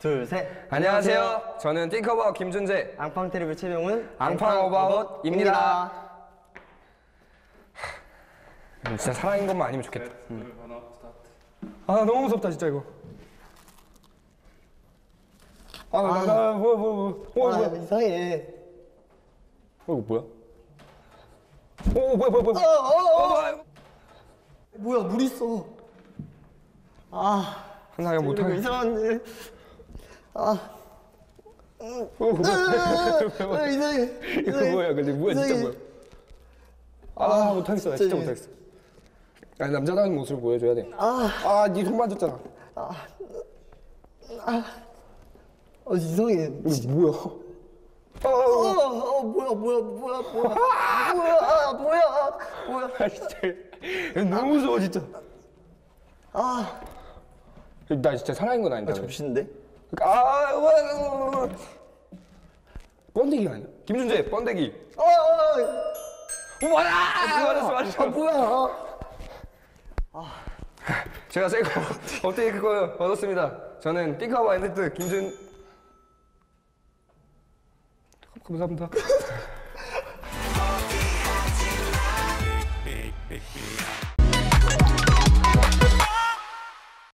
둘, 셋. 안녕하세요. 저는 띵커버 김준재 앙팡 테리블 최병훈. 앙팡 오버아웃입니다. 진짜 사랑인 것만 아니면 좋겠다. 아 너무 무섭다 진짜 이거. 아 나 나 뭐야 뭐야 뭐야 뭐야 아, 뭐야 이상해. 어, 이거 뭐야? 오 뭐야 뭐야 뭐야 어, 어, 어. 어, 뭐야 뭐야, 물 있어. 아, 한상이 이거 못하게 이상한데. 아, 어, 아, 이상해. 이거. 뭐야? 근데 뭐야? 진짜 이상해. 뭐야? 아 못하겠어. 나 진짜. 못하겠어. 아니 남자다운 모습을 보여줘야 돼. 아, 아니 손 맞았잖아. 어, 이상해. 이거 뭐야? 아, 어, 어, 뭐야, 뭐야, 뭐야, 뭐야. 뭐야, 아, 뭐야, 뭐야. 아 진짜. 너무 무서워 진짜. 아, 나 진짜 사랑인 건 아닌데 접시인데? 아 뭐야 번데기가 아니야? 김준재 번데기. 어, 어, 뭐야? 맞았어 맞았어 어, 뭐야. 제가 새거 어떻게 그거 얻었습니다. 저는 띵카바 엔드 김준. 감사합니다